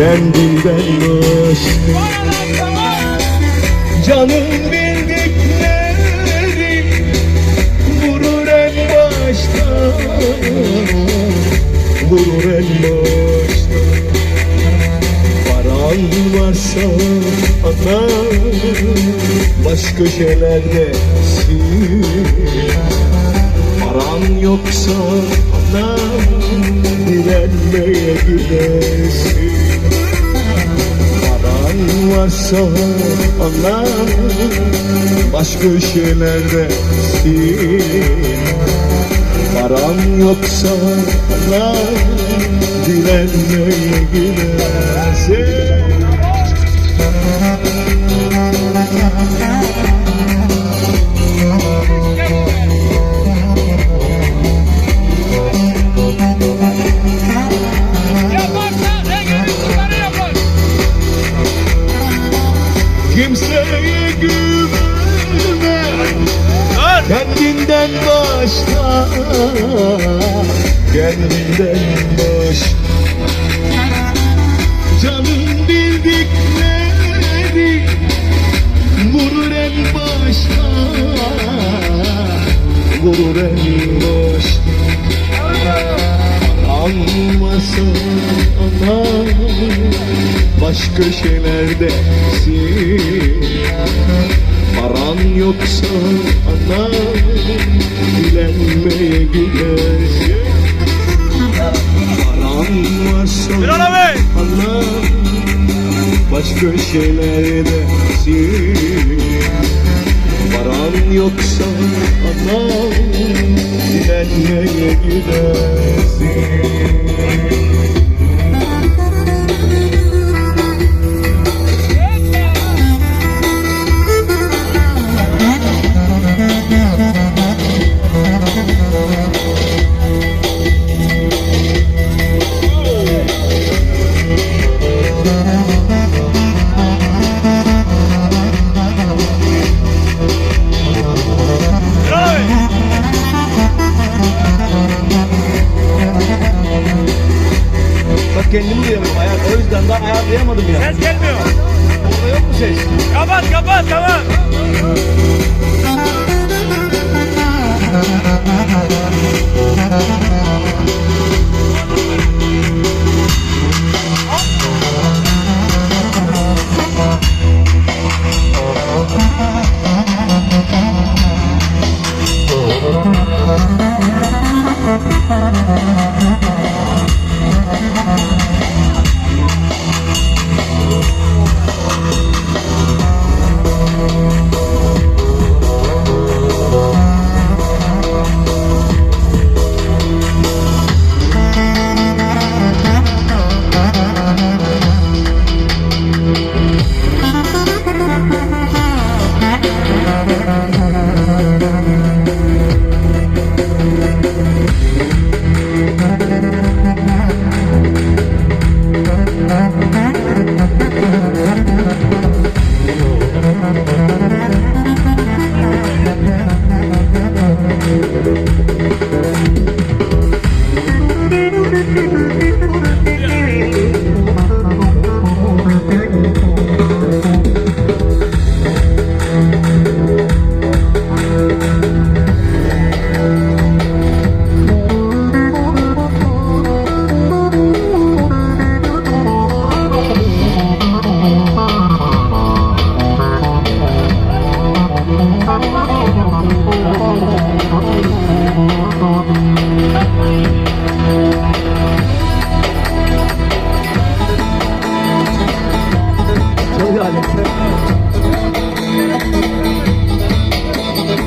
kendinden başka Canım bildikleri vurur en başta Vurur en başta Paran varsa ana başka şeylerde sil Paran yoksa ana direnmeye gidersin Paran varsa ana başka şeylerde sil. Paran yoksa ana direnmeye gidersin Kimseye güvenme. Kendinden başka Kendinden başka. Canın bildikleri Vurur en başta Vurur en başta Anmasın ana Başka şeylerdesin Paran yoksa ana Dilenmeye gidersin. Paran varsa Birol abi. ana Başka şeylerdesin Paran yoksa ana Dilenmeye gidersin kendimi duyamıyorum hayat. O yüzden daha ayarlayamadım ya. Ses gelmiyor. Orada yok mu ses? Kapat kapat tamam.